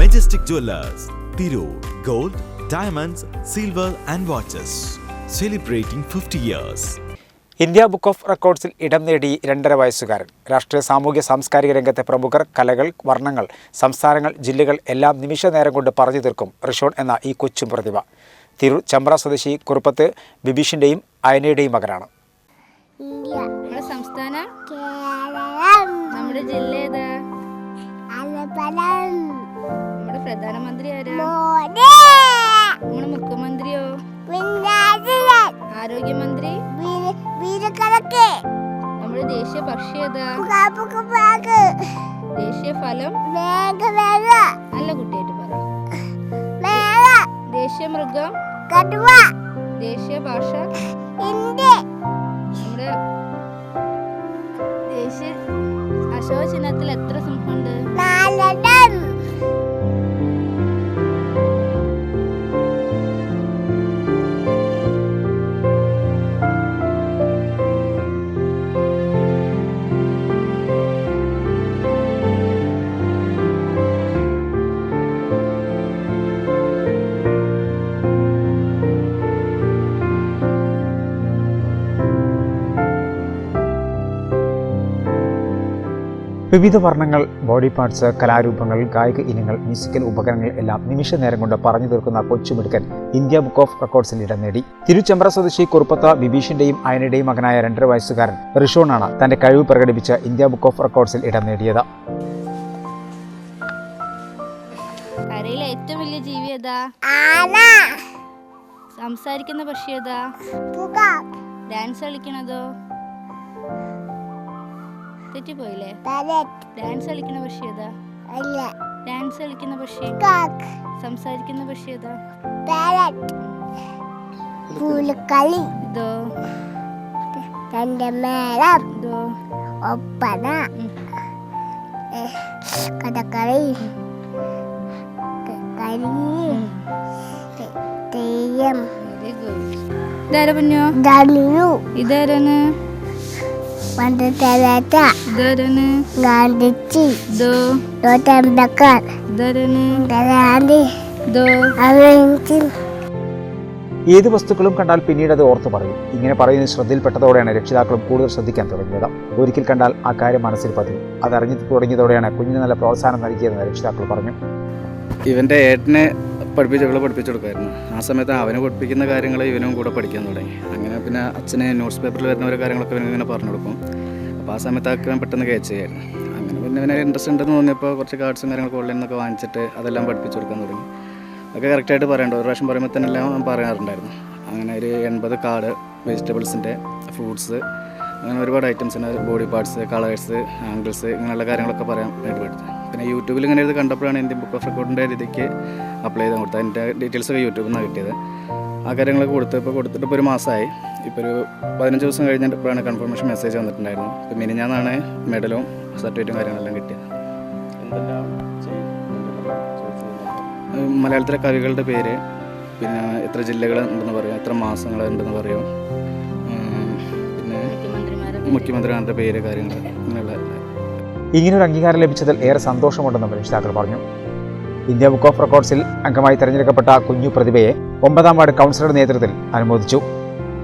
Majestic Jewelers, Tirur, Gold, Diamonds, Silver and Watches. Celebrating 50 years. India book of റെക്കോർഡ്സിൽ ഇടം നേടി രണ്ടര വയസ്സുകാരൻ. രാഷ്ട്രീയ സാമൂഹ്യ സാംസ്കാരിക രംഗത്തെ പ്രമുഖർ കലകൾ വർണങ്ങൾ സംസ്ഥാനങ്ങൾ ജില്ലകൾ എല്ലാം നിമിഷ നേരം കൊണ്ട് പറഞ്ഞു തീർക്കും റിഷോൺ എന്ന ഈ കൊച്ചും പ്രതിഭ. തിരൂർ ചമ്പ്ര സ്വദേശി കുറുപ്പത്ത് ബിബീഷിന്റെയും അയനയുടെയും മകനാണ്. നമ്മുടെ സംസ്ഥാനം? നമ്മുടെ ജില്ല നമ്മുടെ പ്രധാനമന്ത്രി ആരാ? നമ്മുടെ മുഖ്യമന്ത്രിയോ? ആരോഗ്യമന്ത്രി? നമ്മുടെ ദേശീയ പക്ഷി ഏതാ? ദേശീയ ഫലം? നല്ല കുട്ടിയായിട്ട് പറ. ദേശീയ മൃഗം? ദേശീയ ഭാഷ? നമ്മുടെ ദേശീയ അശോക ചിഹ്നത്തിൽ എത്ര സിംഹമുണ്ട് വിവിധ വർണങ്ങൾ ബോഡി പാർട്സ് കലാരൂപങ്ങൾ കായിക ഇനങ്ങൾ മ്യൂസിക്കൽ ഉപകരണങ്ങൾ എല്ലാം നിമിഷ നേരം കൊണ്ട് പറഞ്ഞു തീർക്കുന്ന കൊച്ചുമിടുക്കൻ ഇന്ത്യ ബുക്ക് ഓഫ് റെക്കോർഡ്സിൽ ഇടം നേടി. തിരുച്ചമ്പ്ര സ്വദേശി കുറുപ്പത്ത ബിബീഷിന്റെയും അയനയുടെയും മകനായ രണ്ടര വയസ്സുകാരൻ റിഷോണാണ് തന്റെ കഴിവ് പ്രകടിപ്പിച്ച് ഇന്ത്യ ബുക്ക് ഓഫ് റെക്കോർഡ്സിൽ ഇടം നേടിയത്. കരയിലെ ഏറ്റവും വലിയ ജീവി ഏതാ? സംസാരിക്കുന്ന പക്ഷി ഏതാ? ഡാൻസ് കളിക്കണതോ? തെറ്റിപ്പോയില്ലേ ഡാൻസ് കളിക്കുന്ന പക്ഷി ഏതാ? ഡാൻസ് കളിക്കുന്ന പക്ഷി? സംസാരിക്കുന്ന പക്ഷി ഏതാ? പൂലക്കളി. ഇതോ? തന്റെ മേളം. ഇതോ? ഒപ്പന. ഉം. ഏ, കഥകളി. ക- കരി തെ- തെയ്യം. വെരി ഗുഡ് ഇതാരാ കുഞ്ഞോ ഏത് വസ്തുക്കളും കണ്ടാൽ പിന്നീട് അത് ഓർത്തു പറയും. ഇങ്ങനെ പറയുന്ന ശ്രദ്ധയിൽപ്പെട്ടതോടെയാണ് രക്ഷിതാക്കളും കൂടുതൽ ശ്രദ്ധിക്കാൻ തുടങ്ങിയത്. ഒരിക്കൽ കണ്ടാൽ ആ കാര്യം മനസ്സിൽ പതിയും. അതറിഞ്ഞു തുടങ്ങിയതോടെയാണ് കുഞ്ഞിന് നല്ല പ്രോത്സാഹനം നൽകിയതെന്ന് രക്ഷിതാക്കൾ പറഞ്ഞു. ഇവന്റെ ഏട്ടനെ പഠിപ്പിച്ചവളെ പഠിപ്പിച്ചു കൊടുക്കുമായിരുന്നു. ആ സമയത്ത് അവനെ പഠിപ്പിക്കുന്ന കാര്യങ്ങൾ ഇവനും കൂടെ പഠിക്കാൻ തുടങ്ങി. അങ്ങനെ പിന്നെ അച്ഛനെ ന്യൂസ് പേപ്പറിൽ വരുന്ന ഓരോ കാര്യങ്ങളൊക്കെ ഇവൻ ഇങ്ങനെ പറഞ്ഞു കൊടുക്കും. അപ്പോൾ ആ സമയത്ത് ആക്കാൻ പെട്ടെന്ന് കയച്ച് അങ്ങനെ പിന്നെ ഇവനെ ഇൻട്രസ്റ്റ് ഉണ്ടെന്ന് തോന്നിയപ്പോൾ കുറച്ച് കാർഡ്സും കാര്യങ്ങളൊക്കെ ഓൺലൈനിൽ നിന്നൊക്കെ വാങ്ങിച്ചിട്ട് അതെല്ലാം പഠിപ്പിച്ചു കൊടുക്കാൻ തുടങ്ങി. അതൊക്കെ കറക്റ്റായിട്ട് പറയണ്ട. ഒരു പ്രാവശ്യം പറയുമ്പോൾ തന്നെ എല്ലാം പറയാറുണ്ടായിരുന്നു. അങ്ങനെ ഒരു എൺപത് കാർഡ് വെജിറ്റബിൾസിന്റെ ഫ്രൂട്ട്സ് അങ്ങനെ ഒരുപാട് ഐറ്റംസിന് ബോഡി പാർട്സ് കളേഴ്സ് ആംഗിൾസ് ഇങ്ങനെയുള്ള കാര്യങ്ങളൊക്കെ പറയാൻ വേണ്ടി പഠിച്ചു. പിന്നെ യൂട്യൂബിൽ ഇങ്ങനെ ഇത് കണ്ടപ്പോഴാണ് ഇന്ത്യൻ ബുക്ക് ഓഫ് റെക്കോർഡിന്റെ രീതിക്ക് അപ്ലൈ ചെയ്ത് കൊടുത്തത്. അതിന്റെ ഡീറ്റെയിൽസൊക്കെ യൂട്യൂബിൽ നിന്നാണ് കിട്ടിയത്. ആ കാര്യങ്ങളൊക്കെ കൊടുത്ത് ഇപ്പോൾ കൊടുത്തിട്ട് ഇപ്പോൾ ഒരു മാസമായി. ഇപ്പോൾ ഒരു പതിനഞ്ച് ദിവസം കഴിഞ്ഞിട്ട് ഇപ്പോഴാണ് കൺഫർമേഷൻ മെസ്സേജ് വന്നിട്ടുണ്ടായിരുന്നു ഇപ്പോൾ മിനിഞ്ഞാന്നാണ് മെഡലും സർട്ടിഫിക്കറ്റും കാര്യങ്ങളെല്ലാം കിട്ടിയത്. മലയാളത്തിലെ കവികളുടെ പേര് പിന്നെ എത്ര ജില്ലകൾ ഉണ്ടെന്ന് പറയും എത്ര മാസങ്ങൾ ഉണ്ടെന്ന് പറയും. പിന്നെ മുഖ്യമന്ത്രിമാരെ മുഖ്യമന്ത്രിമാരുടെ പേര് കാര്യങ്ങൾ അങ്ങനെയുള്ള ഇങ്ങനൊരു അംഗീകാരം ലഭിച്ചതിൽ ഏറെ സന്തോഷമുണ്ടെന്നും രക്ഷിതാക്കൾ പറഞ്ഞു. ഇന്ത്യ ബുക്ക് ഓഫ് റെക്കോർഡ്സിൽ അംഗമായി തെരഞ്ഞെടുക്കപ്പെട്ട കുഞ്ഞു പ്രതിഭയെ ഒമ്പതാം വാർഡ് കൗൺസിലറുടെ നേതൃത്വത്തിൽ അനുമോദിച്ചു.